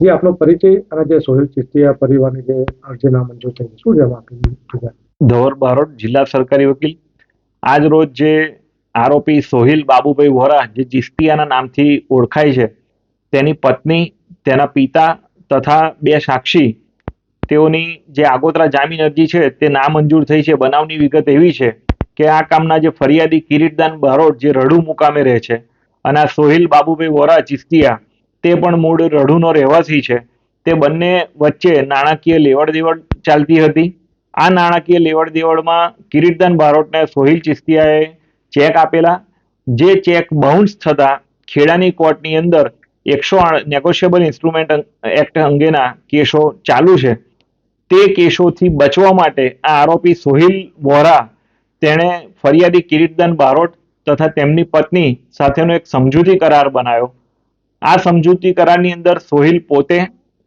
જે આપનો પરિચય અને જે સોહેલ ચિસ્તિયા પરિવારની જે અરજી નામંજૂર થઈ શું જવાબ એમાં ધોર બારોટ, જિલ્લા સરકારી વકીલ. આજ રોજ જે આરોપી સોહિલ બાબુભાઈ વોરા, જે ચિસ્તિયાના નામથી ઓળખાય છે, તેની પત્ની, તેના પિતા તથા બે સાક્ષી, તેઓની જે આગોતરા જામીન અરજી છે, તે નામંજૂર થઈ છે. બનાવની વિગત એવી છે કે આ કામના જે ફરિયાદી કિરીટદાન બારોટ, જે રડુ મુકામે રહે છે અને આ સોહિલ બાબુભાઈ વોરા ચિસ્તિયા તે પણ મૂળ રઢુનો રહેવાસી છે. તે બંને વચ્ચે નાણાકીય લેવડ દેવડ ચાલતી હતી. આ નાણાકીય લેવડ દેવડમાં કિરીટદાન બારોટને સોહિલ ચિસ્તિયાએ ચેક આપેલા. જે ચેક બાઉન્સ થતા ખેડાની કોર્ટની અંદર એકસો નેગોશિયેબલ ઇન્સ્ટ્રુમેન્ટ એક્ટ અંગેના કેસો ચાલુ છે. તે કેસોથી બચવા માટે આ આરોપી સોહિલ વોરા, તેણે ફરિયાદી કિરીટદાન બારોટ તથા તેમની પત્ની સાથેનો એક સમજૂતી કરાર બનાવ્યો. આ સમજૂતી કરારની અંદર સોહિલ પોતે,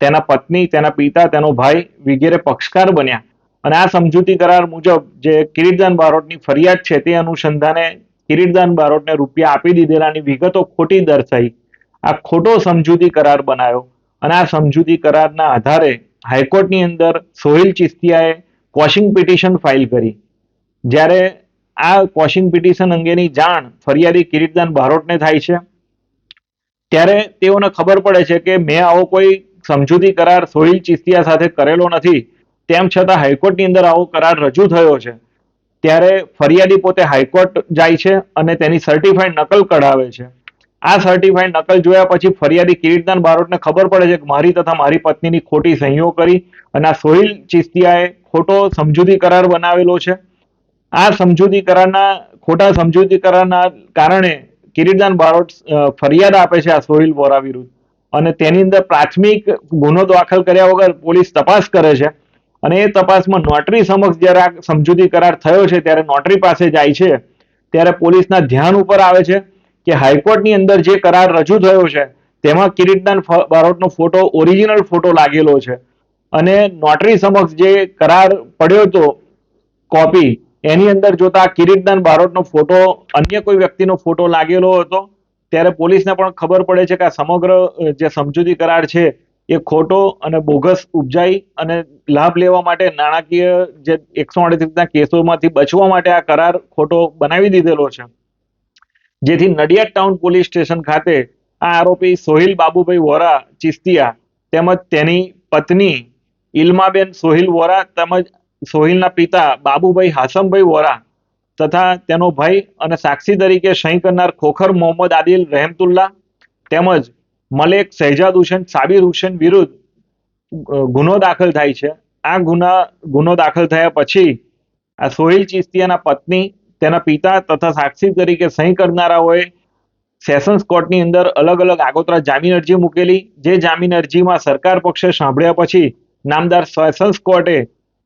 તેના પત્ની, તેના પિતા, તેનો ભાઈ વગેરે પક્ષકાર બન્યા. અને આ સમજૂતી કરાર મુજબ જે કિરીટદાન બારોટની ફરિયાદ છે તે અનુસંધાને કિરીટદાન બારોટને રૂપિયા આપી દીધેલાની વિગતો ખોટી દર્શાઈ. આ ખોટો સમજૂતી કરાર બનાવ્યો અને આ સમજૂતી કરારના આધારે હાઈકોર્ટની અંદર સોહિલ ચિસ્તિયાએ કોશિંગ પિટિશન ફાઇલ કરી. જ્યારે આ કોશિંગ પિટિશન અંગેની જાણ ફરિયાદી કિરીટદાન બારોટને થાય છે ત્યારે તેઓને ખબર પડે છે કે મેં આવો કોઈ સમજૂતી કરાર સોહિલ ચિસ્તિયા સાથે કરેલો નથી. તેમ છતાં હાઈકોર્ટની અંદર આવો કરાર રજૂ થયો છે. ત્યારે ફરિયાદી પોતે હાઈકોર્ટ જાય છે અને તેની સર્ટિફાઈડ નકલ કઢાવે છે. આ સર્ટિફાઈડ નકલ જોયા પછી ફરિયાદી કિરીટદાન બારોટને ખબર પડે છે કે મારી તથા મારી પત્નીની ખોટી સહીઓ કરી અને આ સોહિલ ચિસ્તિયાએ ખોટો સમજૂતી કરાર બનાવેલો છે. આ સમજૂતી કરારના ખોટા સમજૂતી કરારના કારણે કિરીટદાન બારોટ ફરિયાદ આપે છે આ સોહિલ વોરા વિરુદ્ધ. અને તેની અંદર પ્રાથમિક ગુનો દાખલ કર્યા વગર પોલીસ તપાસ કરે છે. અને એ તપાસમાં નોટરી સમક્ષ જ્યારે આ સમજૂતી કરાર થયો છે, ત્યારે નોટરી પાસે જાય છે. ત્યારે પોલીસના ધ્યાન ઉપર આવે છે કે હાઈકોર્ટની અંદર જે કરાર રજૂ થયો છે, તેમાં કિરીટદાન બારોટનો ફોટો, ઓરિજિનલ ફોટો લાગેલો છે. અને નોટરી સમક્ષ જે કરાર પડ્યો હતો, કોપી એની અંદર જોતા કિરીટદાન બારોટનો ફોટો, અન્ય કોઈ વ્યક્તિનો ફોટો લાગેલો હતો, ત્યારે પોલીસને પણ ખબર પડે છે કે આ સમગ્ર જે સમજૂતી કરાર છે, એ ખોટો અને બોગસ ઉપજાઈ અને લાભ લેવા માટે નાણાકીય જે એકસો અડત્રીસના કેસોમાંથી બચવા માટે આ કરાર ખોટો બનાવી દીધેલો છે. જેથી નડિયાદ ટાઉન પોલીસ સ્ટેશન ખાતે આ આરોપી સોહિલ બાબુભાઈ વોરા ચિસ્તિયા તેમજ તેની પત્ની ઇલ્માબેન સોહિલ વોરા તેમજ સોહિલના પિતા બાબુભાઈ હાસમભાઈ વોરા તથા તેનો ભાઈ અને સાક્ષી તરીકે સહી કરનાર ખોખર મોહમ્મદ આદિલ રહેમતુલ્લા તેમજ મલેક શહેજાદ હુસેન, સાબિર હુસેન વિરુદ્ધ ગુનો દાખલ થાય છે. આ ગુના, ગુનો દાખલ થયા પછી આ સોહિલ ચિસ્તિયાના પત્ની, તેના પિતા તથા સાક્ષી તરીકે સહી કરનારાઓએ સેશન્સ કોર્ટની અંદર અલગ અલગ આગોતરા જામીન અરજી મૂકેલી, જે જામીન અરજીમાં સરકાર પક્ષે સાંભળ્યા પછી નામદાર સેશન્સ કોર્ટે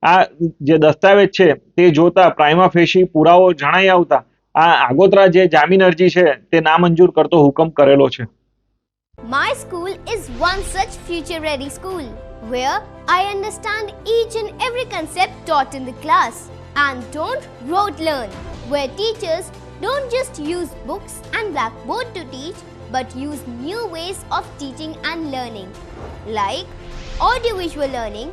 આ જે દસ્તાવેજ છે તે જોતા પ્રાઇમા ફેશી પુરાવો જણાઈ આવતા આ આગોતરા જે જામીન અરજી છે તે નામંજૂર કરતો હુકમ કરેલો છે My school is one such future ready school where I understand each and every concept taught in the class and don't rote learn, where teachers don't just use books and blackboard to teach but use new ways of teaching and learning like audiovisual learning,